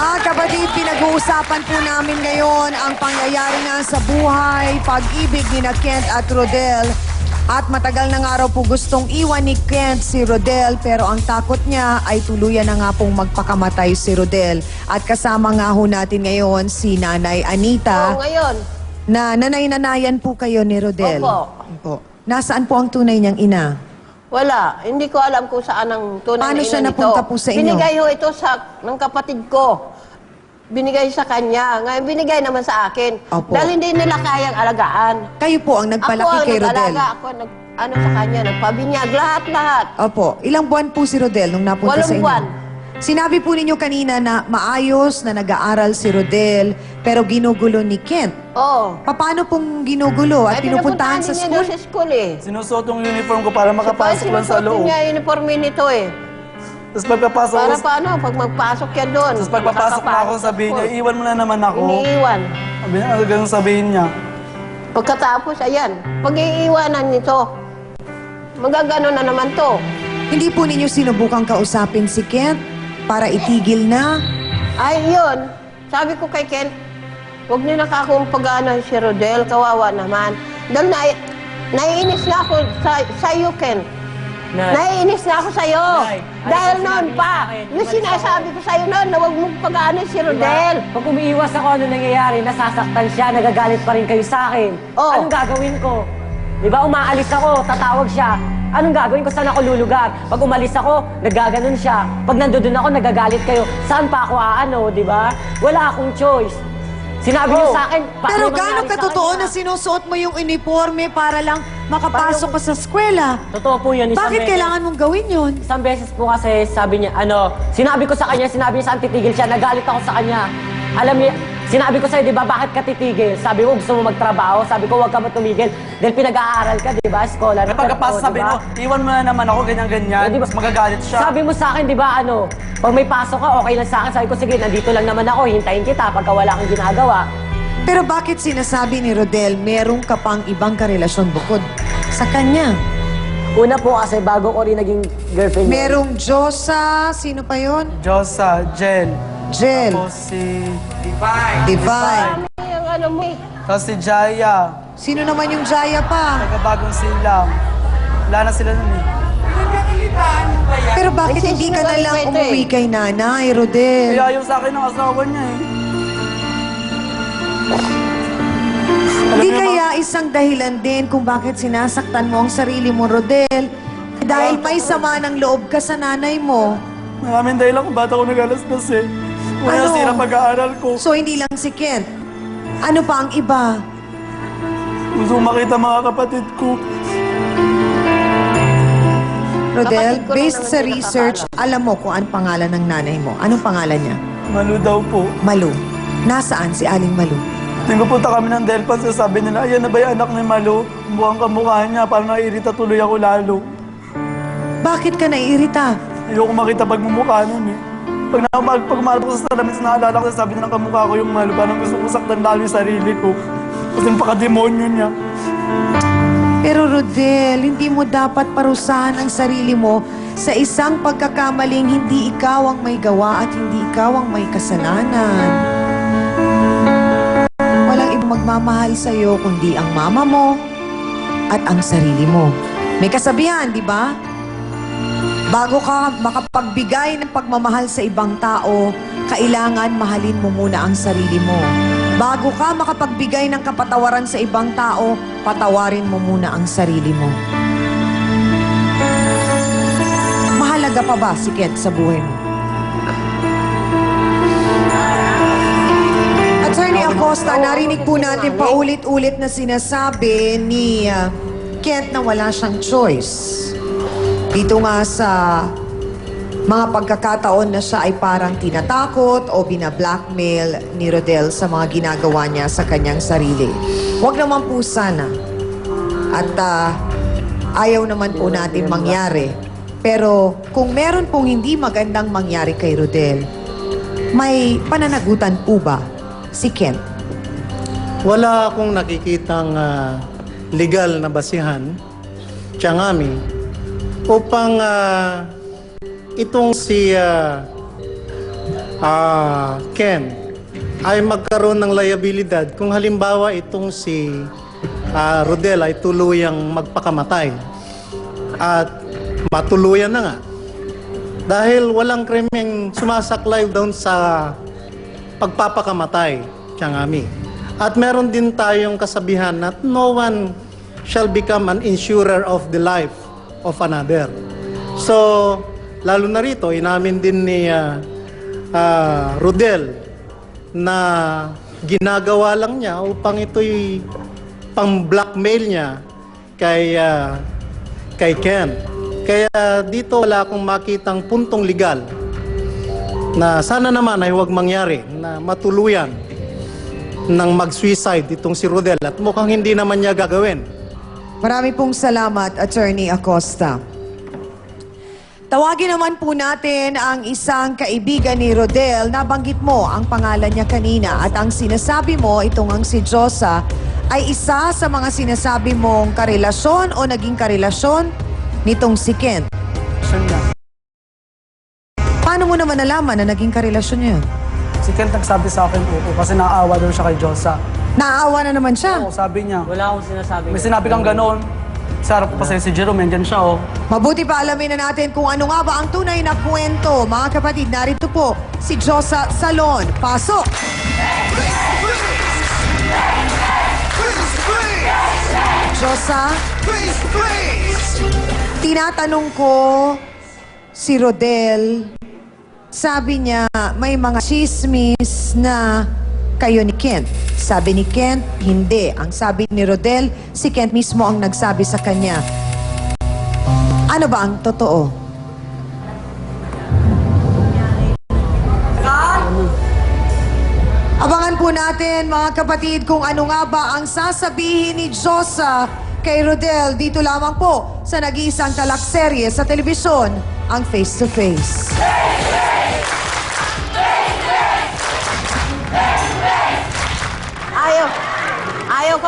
Mga kapatid, pinag-uusapan po namin ngayon ang pangyayari na sa buhay, pag-ibig ni na Kent at Rodel. At matagal na nga raw po gustong iwan ni Kent si Rodel pero ang takot niya ay tuluyan na nga pong magpakamatay si Rodel. At kasama nga ho natin ngayon si Nanay Anita Oo, ngayon. na nanay-nanayan po kayo ni Rodel. Opo. Opo. Nasaan po ang tunay niyang ina? Wala. Hindi ko alam kung saan ang tunay Paano na siya ina nito. napunta po sa inyo? Binigay ho ito sa, ng kapatid ko. Binigay sa kanya. Ngayon, binigay naman sa akin. Opo. Dahil hindi nila kayang alagaan. Kayo po ang nagpalaki ako ang kay Rodel. Ako ang nag, ano sa kanya, nagpabinyag. Lahat-lahat. Opo. Ilang buwan po si Rodel nung napunta Walong sa inyo? buwan. Sinabi po ninyo kanina na maayos na nag-aaral si Rodel pero ginugulo ni Kent. Oo. Paano pong ginugulo at Ay, pinupuntahan sa school? sa school eh. Sinusuot yung uniform ko para makapasok lang sa sinusuot loob. niya yung uniform nito eh. Tapos pagpapasok ko, Para paano, pag magpasok yan doon. tapos pagpapasok na ako, makakapasok sabihin niya, iwan mo na naman ako. Iniiwan. Sabi niya, ano ganun sabihin niya. Pagkatapos, ayan, pag iiwanan nito, magagano na naman to. Hindi po ninyo sinubukang kausapin si Kent para itigil na? Ay, yun. Sabi ko kay Ken, huwag niyo na akong pag-ano si Rodel, kawawa naman. Dahil na, naiinis na ako sa, sa iyo, Ken. Nay. Naiinis na ako sa iyo. Nay, ano Dahil noon sinabi pa, niyo sa akin? yung sinasabi ko sa iyo noon, na huwag mong pag-ano si Rodel. Diba? Pag umiiwas ako, ano nangyayari? Nasasaktan siya, nagagalit pa rin kayo sa akin. Oo. Anong gagawin ko? Di ba, umaalis ako, tatawag siya. Anong gagawin ko? Saan ako lulugar? Pag umalis ako, nagaganon siya. Pag nandoon ako, nagagalit kayo. Saan pa ako aano, di ba? Wala akong choice. Sinabi niyo Oo. sa akin, paano Pero mangyari gano'ng sa katotoo na sinusuot mo yung uniforme para lang makapasok ka sa eskwela? Totoo po yun. isang Bakit beses. kailangan mong gawin yun? Isang beses po kasi sabi niya, ano, sinabi ko sa kanya, sinabi niya saan titigil siya, nagalit ako sa kanya. Alam niya, sinabi ko sa'yo, di ba, bakit ka titigil? Sabi mo, gusto mo magtrabaho? Sabi ko, huwag ka matumigil. Dahil pinag-aaral ka, di ba, scholar. May pagkapasok Oo, sabi mo, iwan mo na naman ako, ganyan-ganyan. Oh, di ba? Tapos magagalit siya. Sabi mo sa akin, di ba, ano, pag may pasok ka, okay lang sa akin. Sabi ko, sige, nandito lang naman ako, hintayin kita pagka wala kang ginagawa. Pero bakit sinasabi ni Rodel meron ka pang ibang karelasyon bukod sa kanya? Una po kasi, bago ko rin naging girlfriend niya. Merong Josa, sino pa yon? Josa, Jen. Jel, Tapos si... Divine. Ano yung ano mo eh. Tapos si Jaya. Sino naman yung Jaya pa? Taga-bagong silang. Wala na sila nun eh. Pero bakit hindi ka na lang ko ito umuwi eh. kay nanay, Rodel? Kaya ayaw sa akin ng asawa niya eh. Hindi niyo, kaya isang dahilan din kung bakit sinasaktan mo ang sarili mo, Rodel? Dahil may sama ng loob ka sa nanay mo. Maraming dahilan kung ba't ako nag-alastas eh. Una Ano? sira pag-aaral ko. So hindi lang si Kent. Ano pa ang iba? Gusto makita mga kapatid ko. Rodel, Kapatid ko lang based naman sa research, alam mo kung anong pangalan ng nanay mo. Anong pangalan niya? Malu daw po. Malu. Nasaan si Aling Malu? Tingko punta kami ng Delpan, sabi nila, ayan na ba yung anak ni Malu? Mukhang kamukha niya, parang naiirita tuloy ako lalo. Bakit ka naiirita? Ayoko makita pagmumukha nun eh. Pag, na, pag, umarap ko sa salamin, naalala ko, sabi nila kamukha ko yung Malu, parang gusto ko saktan lalo yung sarili ko. Kasi paka-demonyo niya. Pero Rodel, hindi mo dapat parusahan ang sarili mo sa isang pagkakamaling hindi ikaw ang may gawa at hindi ikaw ang may kasalanan. Walang ibang magmamahal sa'yo kundi ang mama mo at ang sarili mo. May kasabihan, di ba? Bago ka makapagbigay ng pagmamahal sa ibang tao, kailangan mahalin mo muna ang sarili mo. Bago ka makapagbigay ng kapatawaran sa ibang tao, patawarin mo muna ang sarili mo. Mahalaga pa ba si Kent sa buhay mo? Attorney Acosta, narinig po natin paulit-ulit na sinasabi ni ah, Kent na wala siyang choice. Dito nga sa mga pagkakataon na siya ay parang tinatakot o bina-blackmail ni Rodel sa mga ginagawa niya sa kanyang sarili. Huwag naman po sana. At ah, ayaw naman po natin mangyari. Pero kung meron pong hindi magandang mangyari kay Rodel, may pananagutan po ba si Kent? Wala akong nakikitang ah, legal na basihan, tiyangami, upang ah, itong si ah, ah, Ken ay magkaroon ng liabilidad kung halimbawa itong si ah, Rodel ay tuluyang magpakamatay at matuluyan na nga dahil walang krimeng sumasaklay doon sa pagpapakamatay Tiangami. At meron din tayong kasabihan na no one shall become an insurer of the life of another. So, lalo na rito, inamin din ni ah, ah, Rodel na ginagawa lang niya upang ito'y pang-blackmail niya kay, ah, kay Ken. Kaya dito wala akong makitang puntong legal na sana naman ay huwag mangyari na matuluyan ng mag-suicide itong si Rodel at mukhang hindi naman niya gagawin. Marami pong salamat, Attorney Acosta. Tawagin naman po natin ang isang kaibigan ni Rodel. Nabanggit mo ang pangalan niya kanina at ang sinasabi mo, itong ang si Josa, ay isa sa mga sinasabi mong karelasyon o naging karelasyon nitong si Ken. Siya niya. Paano mo naman nalaman na naging karelasyon niya? Si Kent nagsabi sa akin oo kasi naawa daw siya kay Josa. Naaawa na naman siya. Oo, sabi niya. Wala akong sinasabi. May sinabi kang gano'n. Sa harap ko kasi si Jerome, nandyan siya oh. Mabuti pa alamin na natin kung ano nga ba ang tunay na kwento. Mga kapatid, narito po si Josa Salon. Pasok! Josa, tinatanong ko si Rodel, sabi niya may mga chismis na kayo ni Kent. Sabi ni Kent, hindi. Ang sabi ni Rodel, si Kent mismo ang nagsabi sa kanya. Ano ba ang totoo? Abangan po natin mga kapatid kung ano nga ba ang sasabihin ni Josa kay Rodel dito lamang po sa nag-iisang talakserye sa telebisyon, ang Face to Face. Ayaw.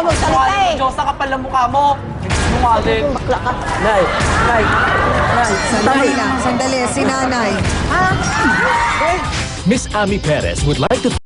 Ka magsalita eh. Josa kapal ng mukha mo. Sinungaling. Bakla ka. Nay, nay, nay. Sandali lang, sandali, si nanay. Ha? Miss Ami Perez would like to